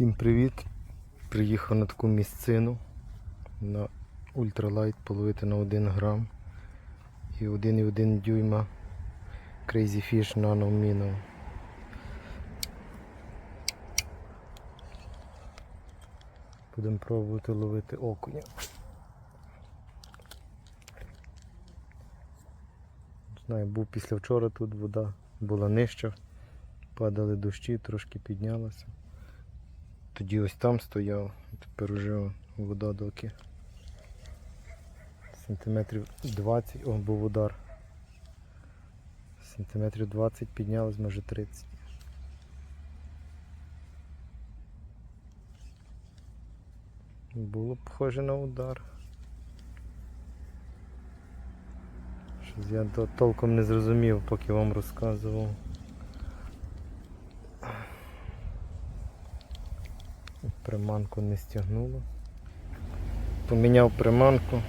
Всім привіт! Приїхав на таку місцину на ультралайт половити на 1 грам і 1,1 дюйма Crazy Fish Nano Minnow. Будемо пробувати ловити окуня. Знаю, був після вчора тут вода була нижча, падали дощі, трошки піднялася. Тоді ось там стояв, тепер уже вода доки. Сантиметрів 20, о, був удар. Сантиметрів 20 піднялось, може 30. Було похоже на удар. Щось я толком не зрозумів, поки вам розказував. Приманку не стягнуло. Поміняв приманку.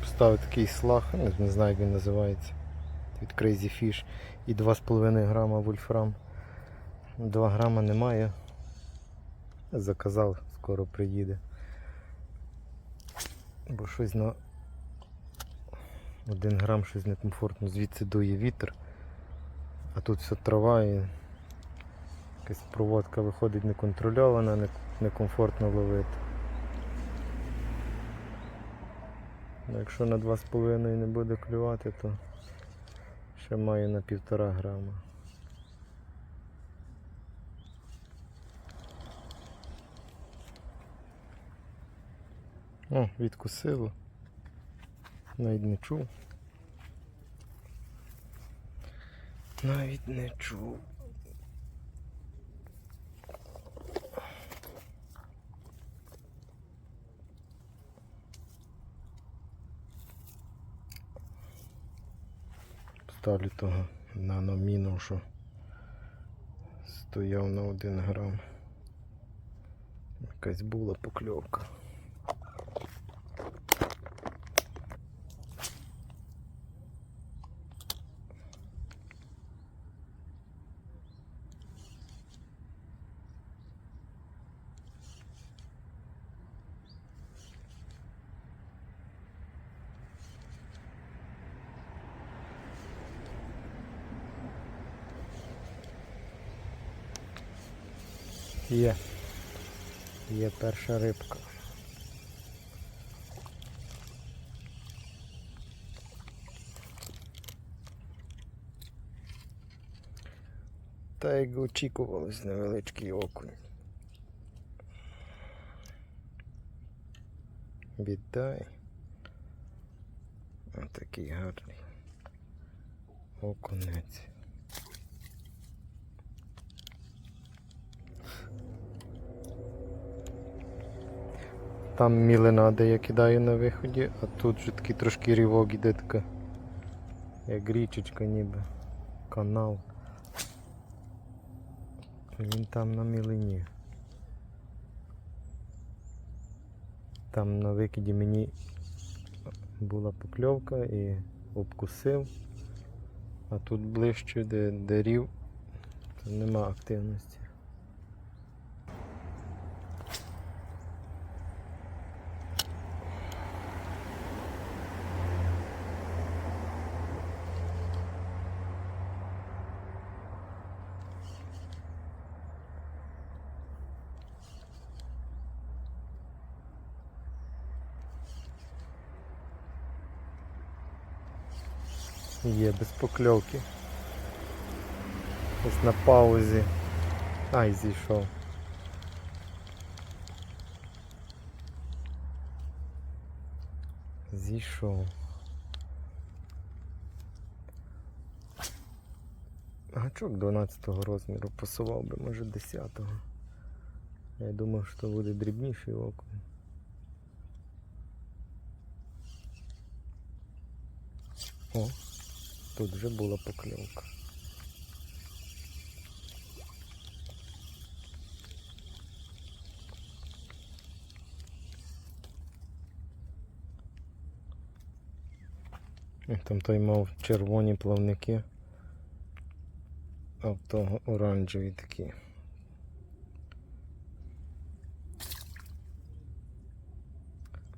Поставив такий слаг, не, знаю як він називається. Від Crazy Fish. І 2,5 грама вольфрам. 2 грама немає. Заказав, скоро приїде. Бо щось на 1 грам щось некомфортно, звідси дує вітер. А тут все трава і якась проводка виходить неконтрольована, некомфортно ловити. Ну, Якщо на 2,5 не буде клювати, то ще маю на півтора грама. О, відкусило. Навіть не чув. Навіть не чув. Ставлю того наноміну, що стояв на один грам. Якась була покльовка. Є. Є перша рибка. Та як очікувалось невеличкий окунь. Віддай. Отакий гарний. Окунець. Там мілинада я кидаю на виході, а тут вже такий трошки рівок іде така. Як річечка ніби. Канал. Він там на мілині. Там на викиді мені була покльовка і обкусив. А тут ближче, де, де рів, то нема активності. Є без покльовки. Ось на паузі. Ай, зійшов. Зійшов. Гачок 12 розміру посував би, може 10-го. Я думав, що буде дрібніший окунь. О, Тут вже була покльовка. Там той мав червоні плавники, а в того оранжеві такі.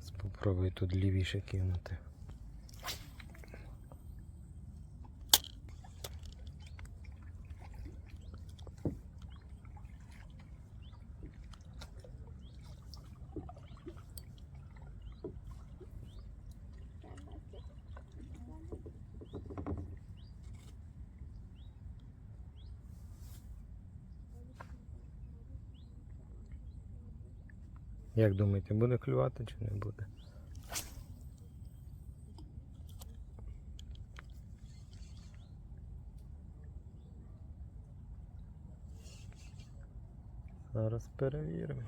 Спробую тут лівіше кинути. Як думаєте, буде клювати чи не буде? Зараз перевіримо.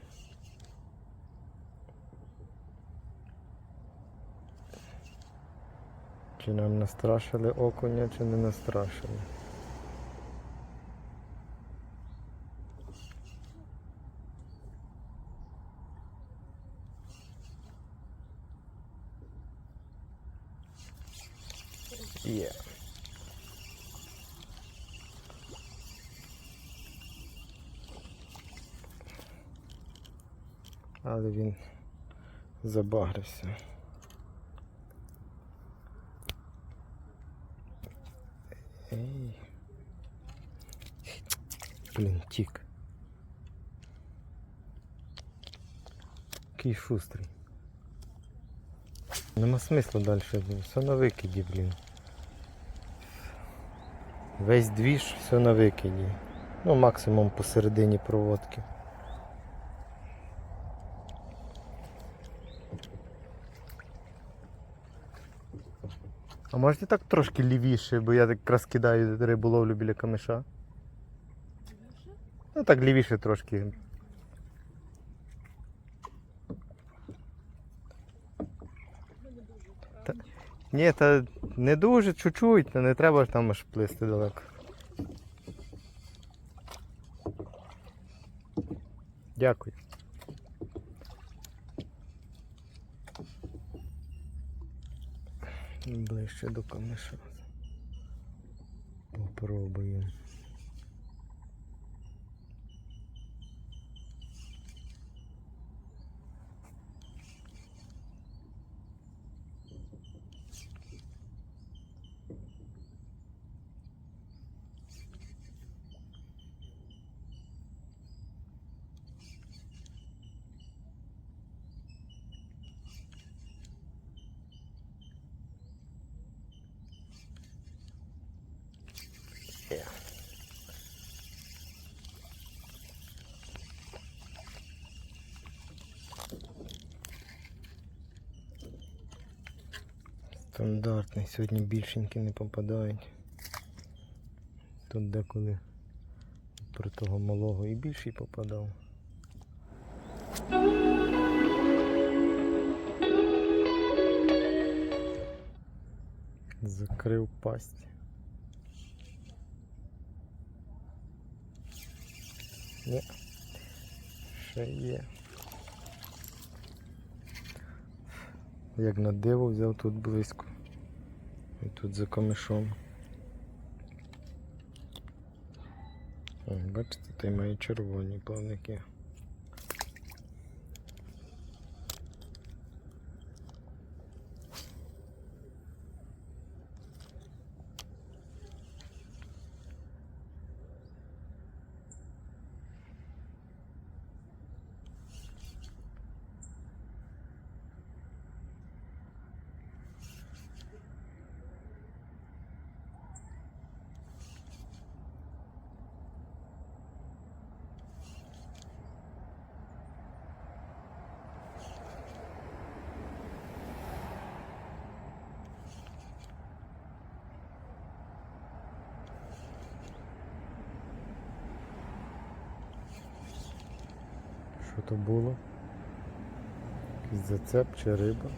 Чи нам настрашили окуня, чи не настрашили? Є. Але він забагрився. Ей. Блін, тік. Який шустрий. Нема смисла далі. Все на викиді, блін. Весь двіж, все на викиді. Ну, максимум посередині проводки. А можете так трошки лівіше, бо я так якраз кидаю риболовлю біля камиша. Ну так лівіше трошки. Та, ні, та не дуже, чуть-чуть, не треба ж там аж плисти далеко. Дякую. Ближче до камиша. Попробуємо. Стандартний, сьогодні більшенькі не попадають. Тут деколи про того малого і більший попадав. Закрив пасть. Ні. Ще є. Як на диво взяв тут близько. І тут за камішом. Бачите, та й має червоні плавники. Що то було? Якийсь зацеп чи риба?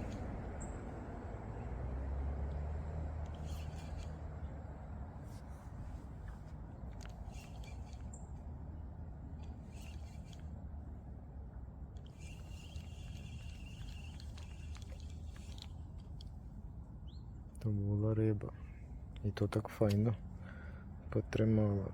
То була риба. І то так файно потримала.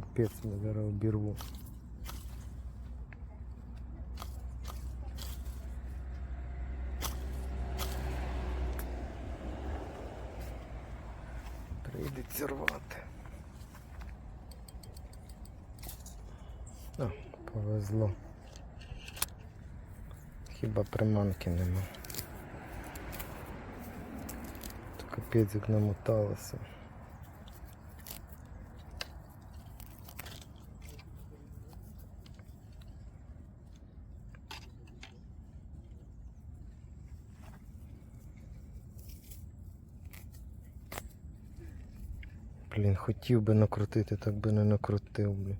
Капець, я зараз обірву. Прийдеться рвати. Повезло. Хіба приманки нема. То капець як намоталося. Блін, хотів би накрутити, так би не накрутив, блін.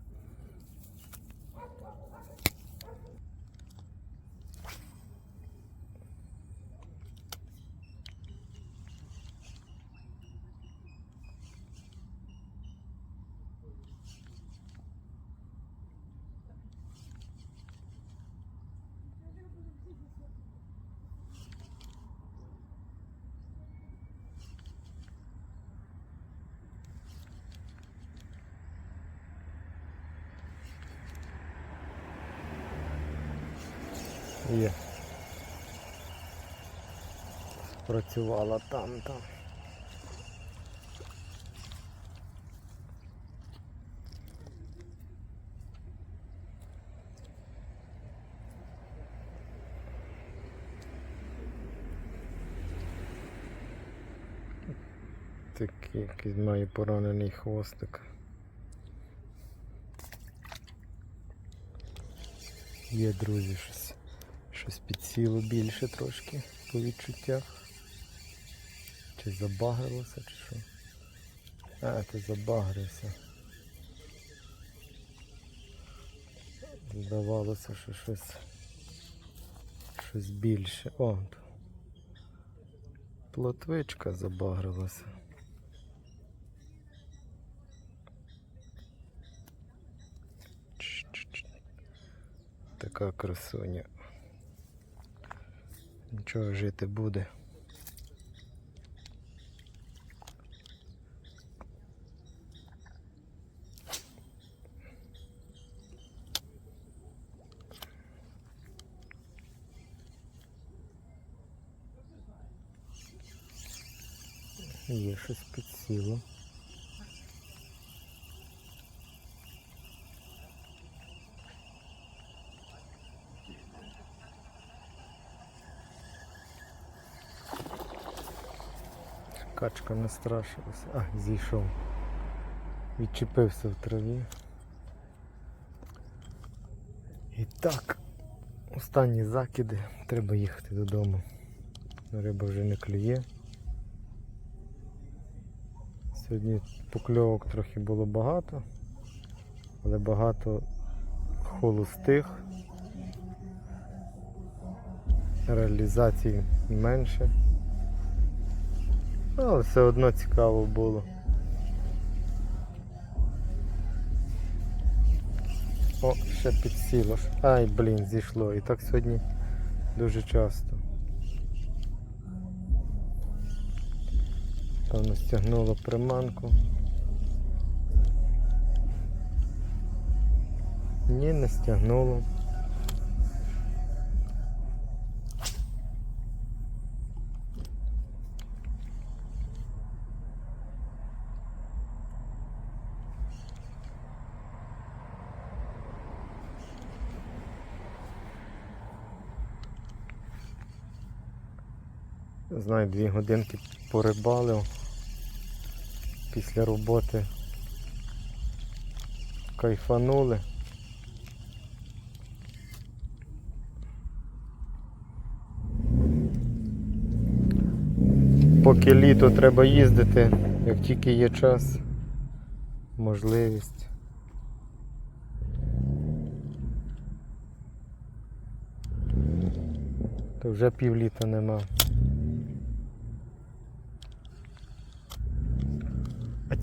Є. Спрацювала там, там. Такий якийсь має поранений хвостик. Є, друзі, щось. Щось підсіло більше трошки по відчуттях. Чи забагрилося, чи що? А, ти забагрився. Здавалося, що щось щось більше. О! Плотвичка забагрилася. Така красуня. Нічого жити буде. Є щось підсіло. Качка настрашилася. А, зійшов. Відчепився в траві. І так, останні закиди. Треба їхати додому. Риба вже не клює. Сьогодні покльовок трохи було багато, але багато холостих. Реалізацій менше. Але все одно цікаво було. О, ще підсіло. Ай, блін, зійшло. І так сьогодні дуже часто. Певно стягнуло приманку. Ні, не стягнуло. Знаю, дві годинки порибалив після роботи. Кайфанули. Поки літо треба їздити, як тільки є час, можливість. То вже півліта нема.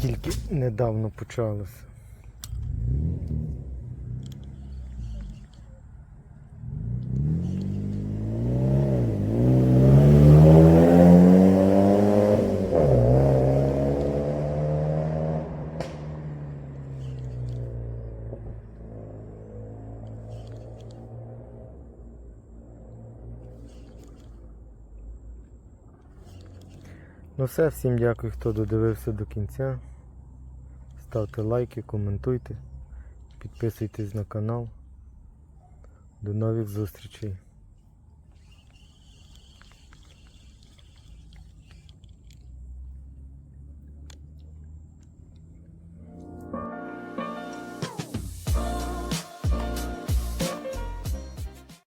Тільки недавно почалося. Ну все, всім дякую, хто додивився до кінця. Ставте лайки, коментуйте, підписуйтесь на канал. До нових зустрічей.